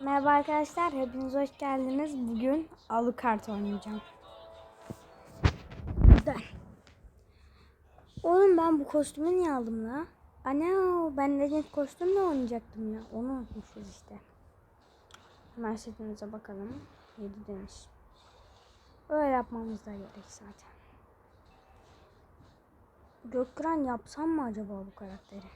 Merhaba arkadaşlar, hepiniz hoş geldiniz. Bugün Alucard oynayacağım. Güzel. Oğlum ben bu kostümü niye aldım la? Ana ben Legend kostümle oynayacaktım ya. Onu unutmuşuz işte. Hemen bakalım. 7 demiş. Öyle yapmamız da gerek zaten. Gökran yapsam mı acaba bu karakteri?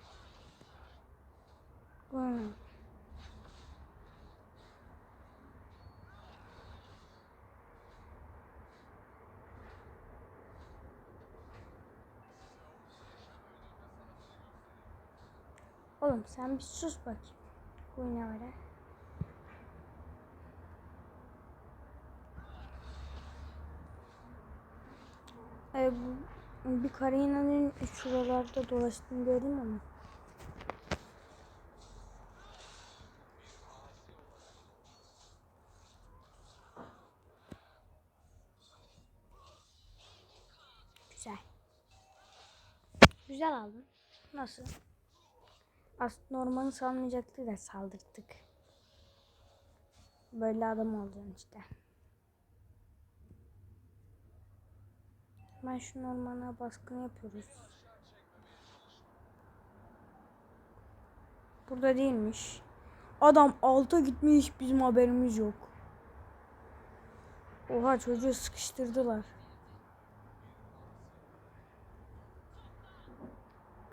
Oğlum sen bir sus bakayım. Ne öyle? Ee, bir Karina'nın şuralarda dolaştığını gördüm ama. Güzel. Güzel aldın. Nasıl? Aslında ormanı salmayacaktı da saldırttık. Böyle adam olacaksın işte. Ben şu ormana baskın yapıyoruz. Burada değilmiş. Adam alta gitmiş bizim haberimiz yok. Oha çocuğu sıkıştırdılar.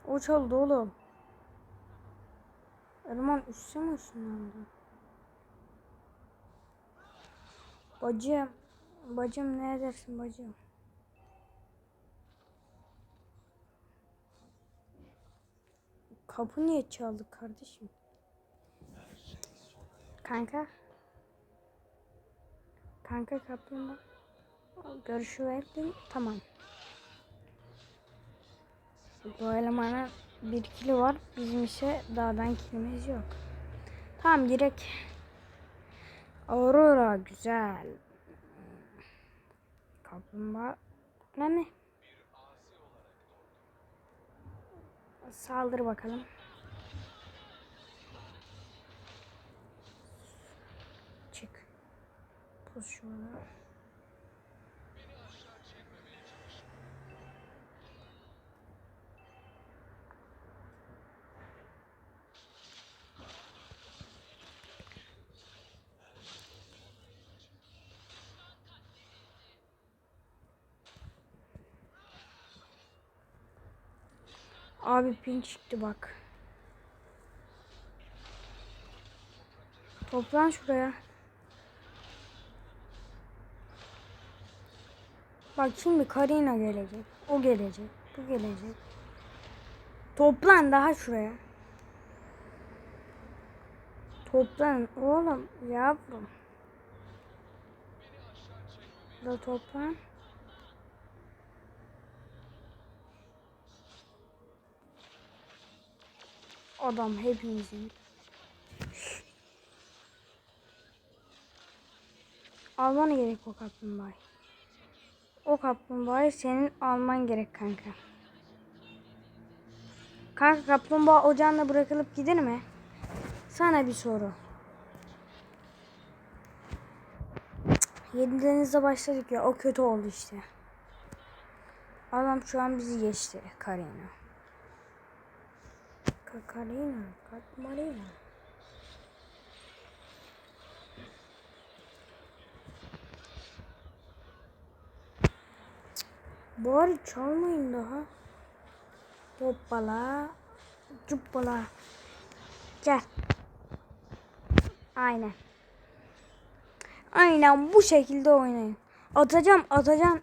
O çaldı oğlum. Erman üstüne mi ışınlandı? Bacım. Bacım ne edersin bacım? Kapı niye çaldı kardeşim? Kanka. Kanka kapımda. Görüşü verdim. Tamam. Bu elemana bir kilo var. Bizim ise dağdan kilimiz yok. Tamam gerek. Aurora güzel. Kaplumbağa. Ne ne? Saldır bakalım. Çık. Pozisyona. Abi pin çıktı bak. Toplan şuraya. Bak şimdi Karina gelecek. O gelecek. Bu gelecek. Toplan daha şuraya. Toplan oğlum yavrum. Da toplan. Adam hepimizin. Alman gerek o kaplumbağayı. O kaplumbağayı senin alman gerek kanka. Kanka kaplumbağa ocağında bırakılıp gider mi? Sana bir soru. Yedi denizde başladık ya o kötü oldu işte. Adam şu an bizi geçti Karina. Kakarina, Katmarina. Bari çalmayın daha. Hoppala. Cuppala. Gel. Aynen. Aynen bu şekilde oynayın. Atacağım, atacağım.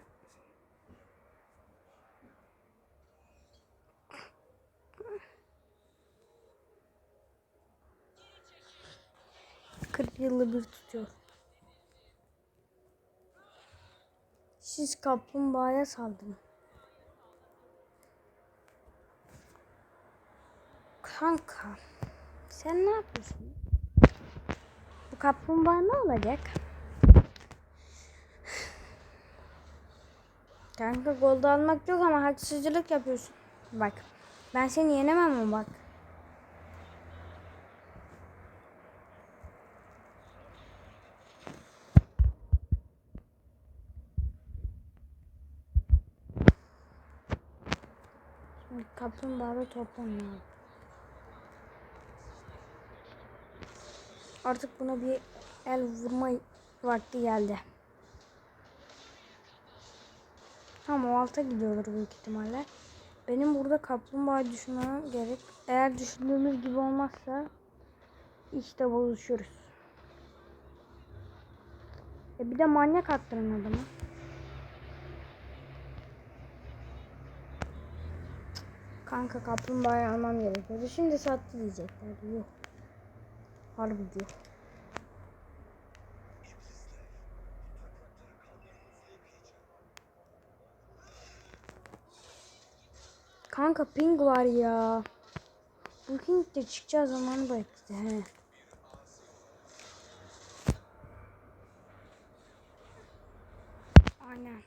Yılda bir tutuyor. Siz kaplumbağaya saldırın. Kanka, sen ne yapıyorsun? Bu kaplumbağa ne olacak? Kanka golda almak yok ama haksızlık yapıyorsun. Bak, ben seni yenemem ama bak. Kaplumbağa ve toplamıyor. Artık buna bir el vurma vakti geldi. Tamam o alta gidiyordur büyük ihtimalle. Benim burada kaplumbağa düşünmem gerek. Eğer düşündüğümüz gibi olmazsa işte bozuşuruz. E bir de manyak attırın adamı. Kanka kaplumbağayı almam gerekiyordu. Şimdi sattı diyecekler. Yok. Harbi diyor. Kanka ping var ya. Bu ping de çıkacağı zamanı bekle. He. Aynen.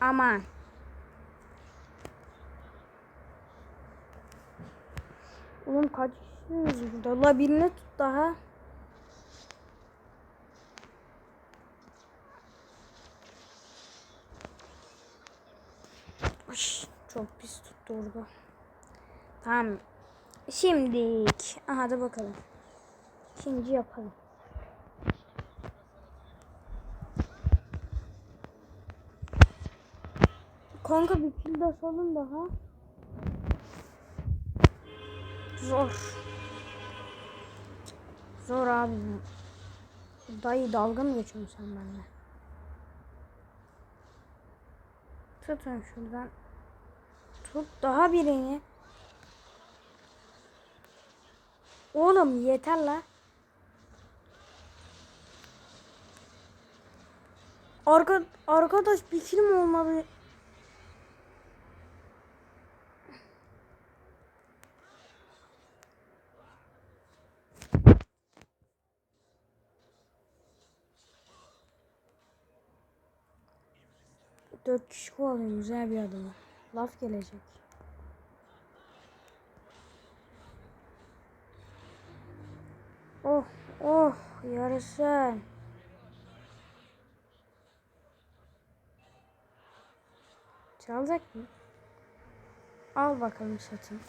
Aman. Oğlum kaç kişisiniz burada? La birini tut daha. Uş, çok pis tuttu orada. Tamam. Şimdilik. Aha da bakalım. Şimdi yapalım. Kanka bir kill de salın daha. Zor. Zor abi. Dayı dalga mı geçiyorsun sen benimle? Tutun şuradan. Tut daha birini. Oğlum yeter la. Arka, arkadaş bir film olmalı. Dört kişi kovalıyor güzel bir adamı. Laf gelecek. Oh oh yarasın. Çalacak mı? Al bakalım satın.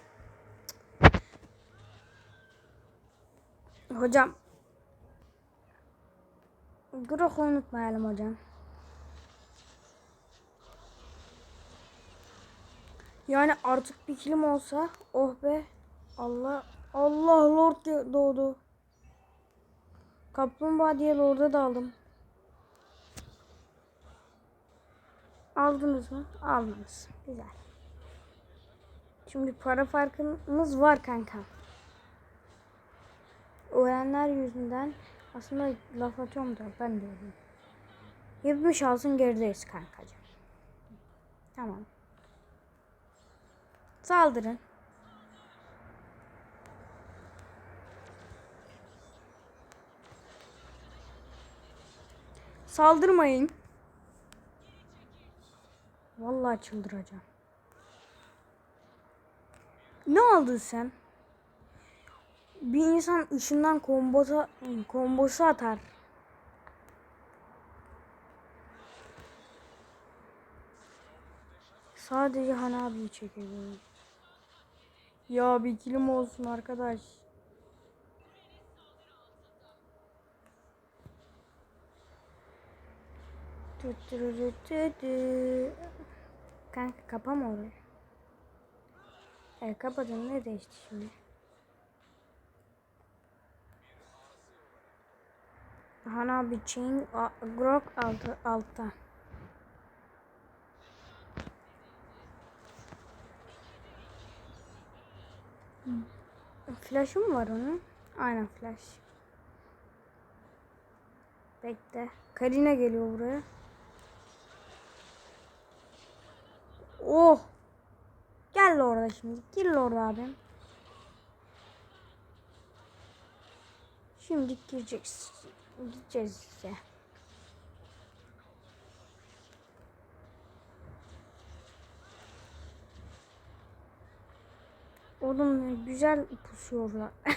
Hocam. Grok'u unutmayalım hocam. Yani artık bir kilim olsa oh be. Allah Allah Lord doğdu. Kaplumbağa diye Lord'a daldım. Aldınız mı? Aldınız. Güzel. Şimdi para farkımız var kanka. Öğrenler yüzünden aslında laf atıyorum da ben de öyleyim. 70 alsın gerideyiz kankacığım. Tamam. Saldırın. Saldırmayın. Vallahi çıldıracağım. Ne aldın sen? Bir insan ışından kombosa, kombosu atar. Sadece Han abiyi çekebiliyorum. Ya bir kilim olsun arkadaş. Kanka kapama orayı. Evet kapadım ne değişti şimdi? Han abi chain grok altı altta. Flash'ı mı var onun? Aynen flash. Bekle. Karina geliyor buraya. Oh. Gel orada şimdi. Gel orada abim. Şimdi gireceksin. Gideceğiz işte. Oğlum güzel pusuyorlar.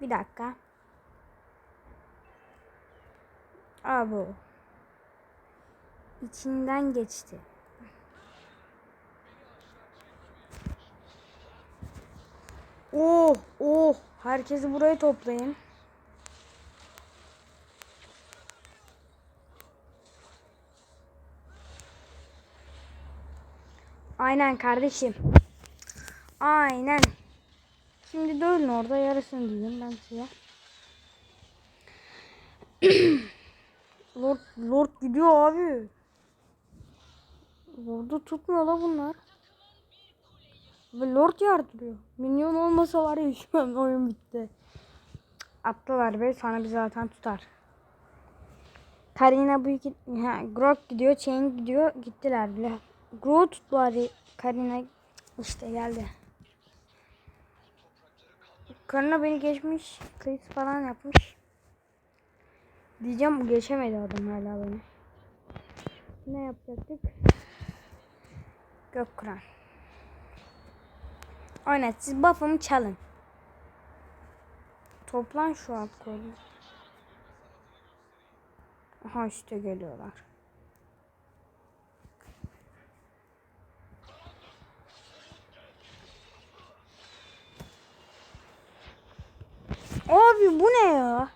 Bir dakika. Abo. içinden geçti. Oh oh herkesi buraya toplayın. Aynen kardeşim. Aynen. Şimdi dövün orada yarısını diyeyim ben size. Lord, Lord gidiyor abi. Lord'u tutmuyor la bunlar. Ve Lord yardırıyor. Minyon olmasa var ya şu an oyun bitti. Attılar be sana bir zaten tutar. Karina bu iki... Ha, Grok gidiyor, Chain gidiyor. Gittiler bile. Tuttu bari. Karina işte geldi. Karina beni geçmiş. Kayıt falan yapmış. Diyeceğim geçemedi adam hala beni. Ne yapacaktık? Gökkuran. Aynen siz buff'ımı çalın. Toplan şu alt kolu. Aha işte geliyorlar. Abi bu ne ya?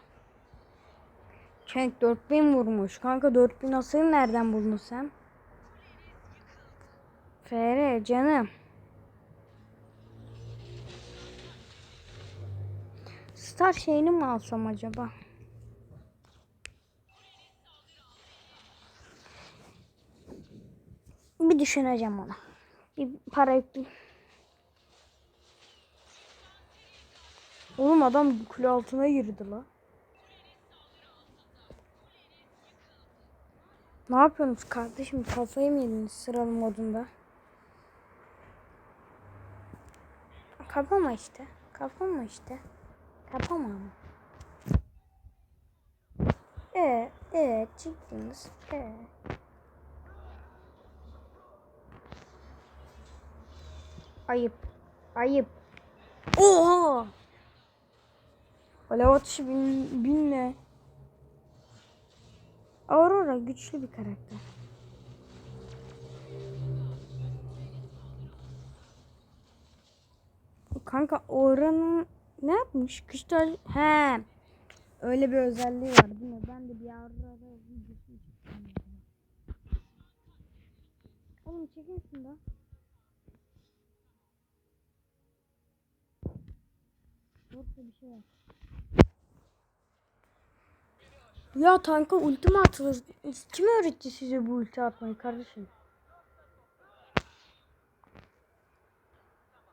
Çenk 4000 vurmuş. Kanka 4000 asırı nereden buldun sen? FR canım. Star şeyini mi alsam acaba? Bir düşüneceğim ona. Bir para yükleyeyim. Oğlum adam kule altına girdi la. Ne yapıyorsunuz kardeşim? Kafayı mı yediniz sıralı modunda? Kapama işte. Kapama işte. Kapama ama. Evet, evet çıktınız. Evet. Ayıp. Ayıp. Oha! Alev atışı bin, binle. Aurora güçlü bir karakter. Kanka Aurora'nın ne yapmış? Kristal he. Öyle bir özelliği var değil mi? Ben de bir Aurora. Oğlum çekin da. Yoksa bir şey var. Ya tanka ulti atılır? Kim öğretti size bu ulti atmayı kardeşim?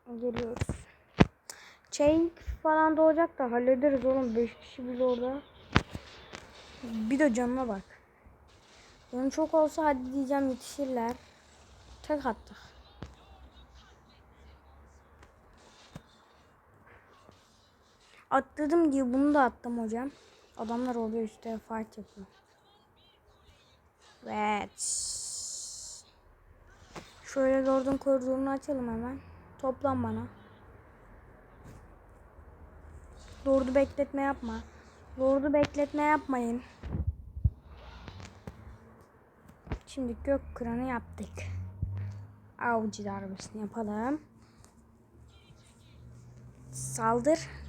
Geliyoruz. Chain falan doğacak da hallederiz oğlum. 5 kişi bile orada. Bir de canına bak. Canı çok olsa hadi diyeceğim yetişirler. Tek attık. Atladım diye bunu da attım hocam. Adamlar oluyor işte fight yapıyor. Evet. Şöyle Lord'un koridorunu açalım hemen. Toplan bana. Lord'u bekletme yapma. Lord'u bekletme yapmayın. Şimdi gök kıranı yaptık. Avcı darbesini yapalım. Saldır.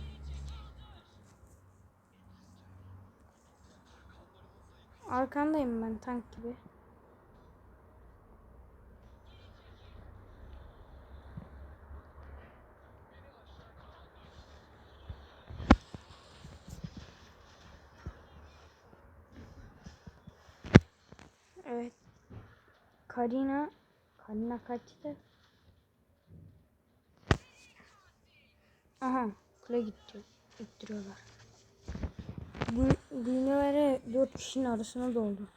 Arkandayım ben tank gibi. Evet. Karina Karina kaçtı? Aha, kule gitti. İttiriyorlar. Düğmelere dört kişinin arasına doldu.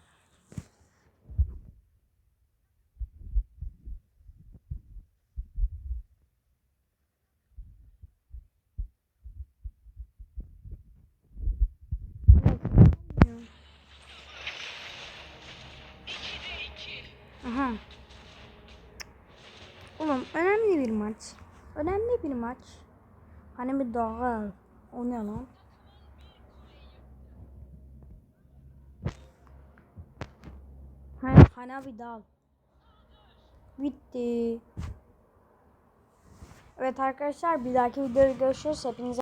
Aha. Oğlum önemli bir maç. Önemli bir maç. Hani bir dağ. O ne lan? Ha- Hanabi dal. Bitti. Evet arkadaşlar bir dahaki videoda görüşürüz. Hepinize